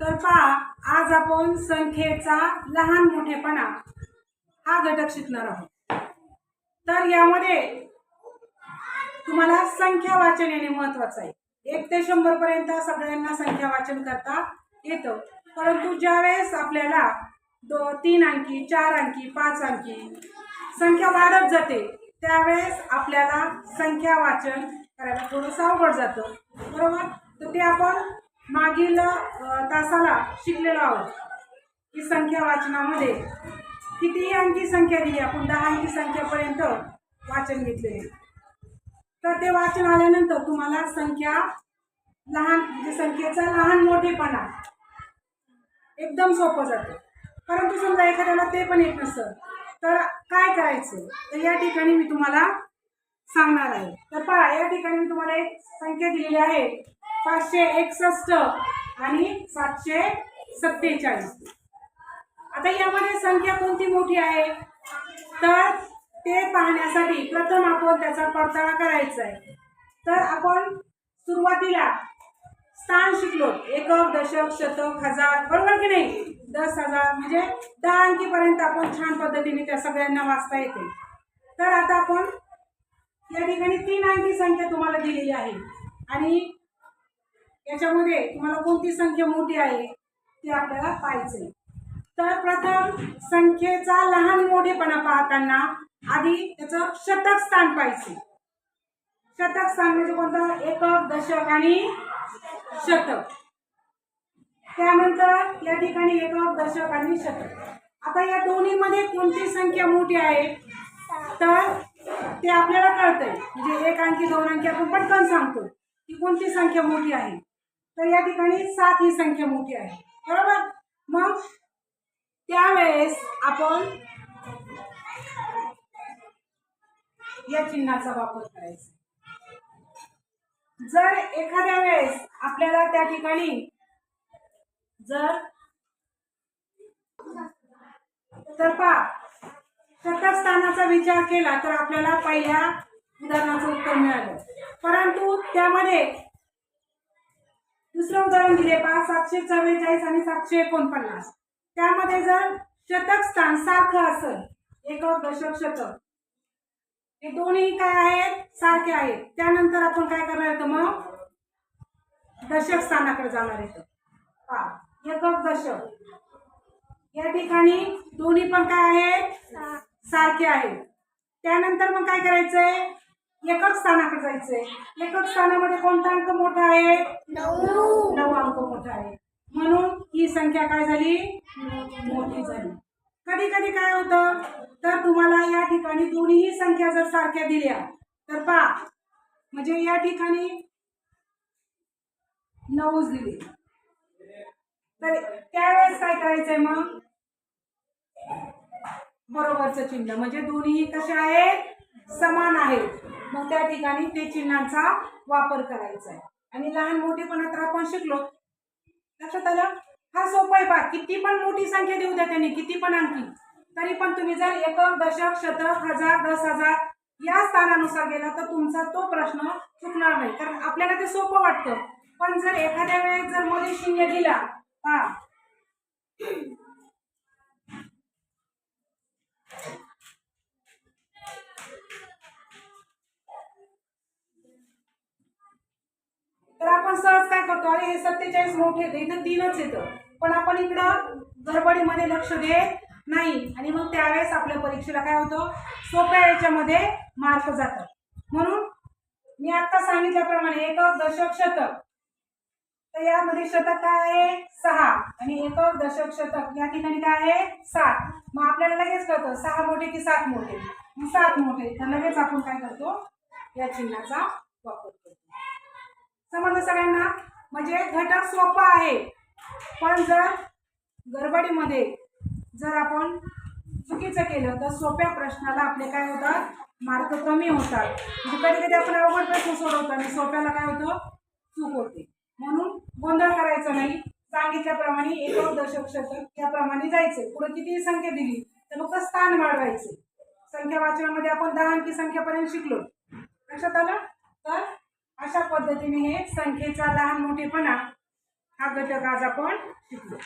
तर पहा आज आपण संख्येचा लहान मोठेपणा हा घटक शिकणार आहोत. तर यामध्ये तुम्हाला संख्या वाचन येणे महत्वाचं आहे. एक ते शंभर पर्यंत सगळ्यांना संख्या वाचन करता येतं. परंतु ज्यावेळेस आपल्याला दो तीन अंकी चार अंकी पाच अंकी संख्या वाढत जाते त्यावेळेस आपल्याला संख्या वाचन करायला थोडंसं अवघड जातं. बरोबर? तर ते आपण मागील तासाला शिकलेलो आहोत. की संख्या वाचनामध्ये किती अंकी संख्या दिली आपण दहा अंकी संख्येपर्यंत वाचन घेतले तर ते वाचन आल्यानंतर तुम्हाला संख्या लहान म्हणजे संख्येचा लहान मोठेपणा एकदम सोपं जातं. परंतु समजा एखाद्याला ते पण येत नसतं तर काय करायचं? तर या ठिकाणी मी तुम्हाला सांगणार आहे. तर पहा या ठिकाणी मी तुम्हाला एक संख्या दिलेली आहे. पाचशे एकसष्ट आणि सातशे सत्तेचाळीस. आता यामध्ये संख्या कोणती मोठी आहे? तर ते पाहण्यासाठी प्रथम आपण त्याचा पडताळा करायचा आहे. तर आपण सुरुवातीला स्थान शिकलो. एकक दशक शतक हजार बरोबर की नाही? दस हजार म्हणजे दहा अंकीपर्यंत आपण छान पद्धतीने त्या सगळ्यांना वाचता येते. तर आता आपण या ठिकाणी तीन अंकी संख्या तुम्हाला दिलेली आहे. आणि याच्यामध्ये तुम्हाला कोणती संख्या मोठी आहे ते आपल्याला पाहायचंय. तर प्रथम संख्येचा लहान मोठेपणा पाहताना आधी त्याचं शतक स्थान पाहिजे शतक स्थान म्हणजे कोणतं? एकक दशक आणि शतक. त्यानंतर या ठिकाणी एकक दशक आणि शतक. आता या दोन्हीमध्ये कोणती संख्या मोठी आहे? तर ते आपल्याला कळतंय. म्हणजे एक अंकी दोन अंकी आपण पटकन सांगतो. की कोणती संख्या मोठी आहे? तर या ठिकाणी सात ही संख्या मोठी आहे. बरोबर? मग त्यावेळेस आपण या चिन्हाचा वापर करायचा. जर एखाद्या वेळेस आपल्याला त्या ठिकाणी जर तर पहा शतक स्थानाचा विचार केला तर आपल्याला पहिल्या उदाहरणाचं उत्तर मिळालं. परंतु त्यामध्ये दुसरं उदाहरण दिले पहा सातशे चव्वेचाळीस आणि सातशे एकोणपन्नास. त्यामध्ये जर शतक स्थान सारखं असेल एकक दशक शतक हे दोन्ही काय आहेत? सारखे आहेत. त्यानंतर आपण काय करणार येतं मग दशक स्थानाकडे जाणार येतं पहा एकक दशक. या ठिकाणी दोन्ही पण काय आहेत? सारखे आहेत. त्यानंतर मग काय करायचंय? एकक स्थानाकडे जायचंय. एकक स्थानामध्ये कोणता अंक मोठा आहे? नऊ. अंक मोठा आहे. म्हणून ही संख्या काय झाली? मोठी झाली. कधी कधी काय होतं? तर तुम्हाला या ठिकाणी दोन्ही संख्या जर सारख्या दिल्या तर पहा. म्हणजे या ठिकाणी नऊच दिली. तर त्यावेळेस काय करायचंय मग? बरोबरचं चिन्ह. म्हणजे दोन्ही कसे आहेत? समान आहेत मग त्या ठिकाणी ते चिन्हांचा वापर करायचा आहे. आणि लहान मोठेपणा तर आपण शिकलो. लक्षात आलं? हा सोपा आहे बा. किती पण मोठी संख्या देऊ द्या त्यांनी किती पण आणखी. तरी पण तुम्ही जर एकक दशक शतक हजार दस हजार या स्थानानुसार गेला तर तुमचा तो प्रश्न चुकणार नाही. कारण आपल्याला ते सोपं वाटतं. पण जर एखाद्या वेळेस जर मध्ये शून्य दिला हा तर आपण सहज काय करतो अरे हे सत्तेचाळीस मोठे येतं इथं तीनच येतं पण आपण इकडं गडबडीमध्ये लक्ष देत नाही. आणि मग त्यावेळेस आपल्या परीक्षेला काय होतं? सोप्या याच्यामध्ये मार्क जातात. म्हणून मी आता सांगितल्याप्रमाणे एकक दशक शतक. तर यामध्ये शतक काय आहे? सहा. आणि एकक दशक शतक. या ठिकाणी काय आहे? सात. मग आपल्याला लगेच कळतं सहा मोठे की सात मोठे? मग सात मोठे. तर लगेच आपण काय करतो? या चिन्हाचा वापर समजलं सगळ्यांना? म्हणजे घटक सोपा आहे. पण जर गडबडीमध्ये जर आपण चुकीचं केलं तर सोप्या प्रश्नाला आपले काय होतात? मार्क कमी होतात. म्हणजे कधी कधी आपण अवघड प्रश्न सोडवतो आणि सोप्याला काय होतं? चूक होते. म्हणून गोंधळ करायचा नाही. सांगितल्याप्रमाणे एक दशक शतक त्याप्रमाणे जायचे. पुढे किती संख्या दिली तर मग स्थान वाढवायचे. संख्या वाचनामध्ये आपण दहा अंकी संख्यापर्यंत शिकलो. लक्षात आलं? अशा पद्धतीने हे संख्येचा लहान मोठेपणा हा घटक आज आपण शिकलो.